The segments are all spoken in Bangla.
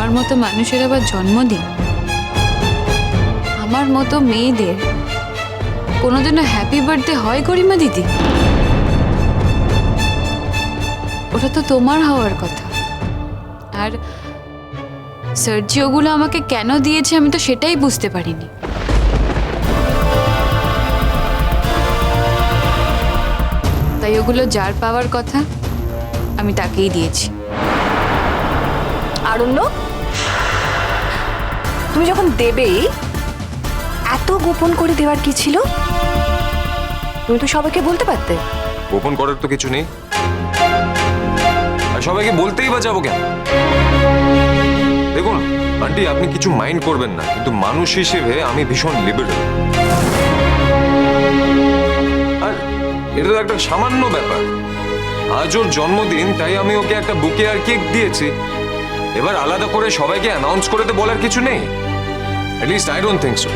আমার মতো মানুষের আবার জন্মদিন? আমার মতো মেয়েদের কোনোদিনও হ্যাপি বার্থডে হয় গরিমা দিদি? ওটা তো তোমার হওয়ার কথা। আর সার্জি ওগুলো আমাকে কেন দিয়েছে আমি তো সেটাই বুঝতে পারিনি। তাই ওগুলো যার পাওয়ার কথা আমি তাকেই দিয়েছি। আরণ্য? তুমি যখন দেবেই এত গোপন করে দেওয়ার কি ছিল? তুমি তো সবাইকে বলতে পারতে। গোপন করার তো কিছু নেই। আর সবাইকে বলতেই বা যাব কেন? দেখুন, আন্টি, আপনি কিছু মাইন্ড করবেন না, কিন্তু মানুষ হিসেবে আমি ভীষণ লিবারেল আর এটা তো একটা সামান্য ব্যাপার। আজ ওর জন্মদিন, তাই আমি ওকে একটা বুকে আর কেক দিয়েছি। এবার আলাদা করে সবাইকে অ্যানাউন্স করে তো বলার কিছু নেই least I don't think so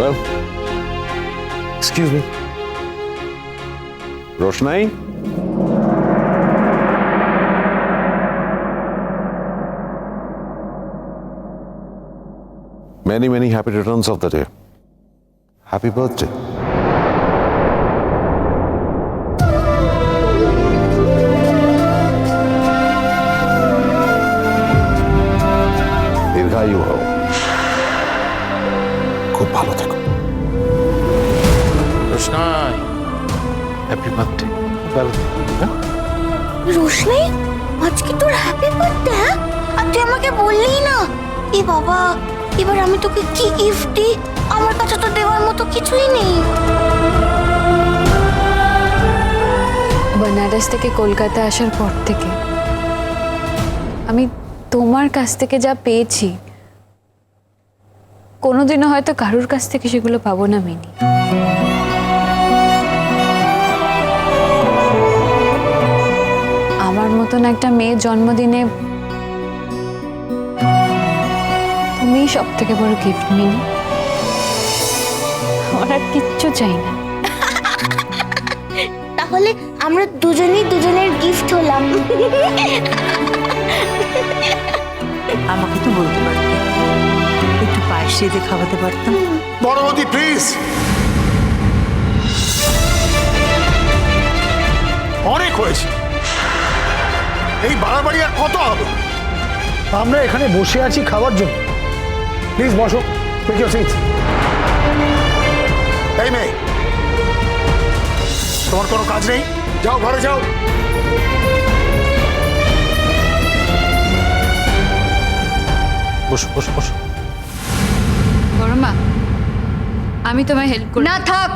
Well. Roshnai? Many, many happy returns of the day. Happy birthday. খুব ভালো থেকো। রোশনাই। হ্যাপি বার্থডে ভালো হ্যাঁ? আজকে তোর হ্যাপি বার্থডে হ্যাঁ? আর তুই আমাকে বললি না? এ বাবা এবার আমি তোকে কি গিফট দিই? আমার কাছে তো দেওয়ার মতো কিছুই নেই। বেনারস থেকে কলকাতা আসার পর থেকে আমি তোমার কাছ থেকে যা পেয়েছি কোনোদিনও হয়তো কারোর কাছ থেকে সেগুলো পাবো না, মিনি। আমার মতন একটা মেয়ের জন্মদিনে তুমি সব থেকে বড় গিফট মিনি। আমার আর কিচ্ছু চাই না। তাহলে আমরা দুজনেই দুজনের গিফট হলাম। পায়েস খাওয়াতে পারতাম। বড়বতী প্লিজ অনেক হয়েছে। এই বাড়াবাড়ি আর কত হবে? আমরা এখানে বসে আছি খাওয়ার জন্য। প্লিজ বসো। টেক ইউর সিটস এই মেয়ে তোমার কোনো কাজ নেই? যাও ঘরে যাও। বসো বসো বসো। আমি তোমায় হেল্প করি না থাক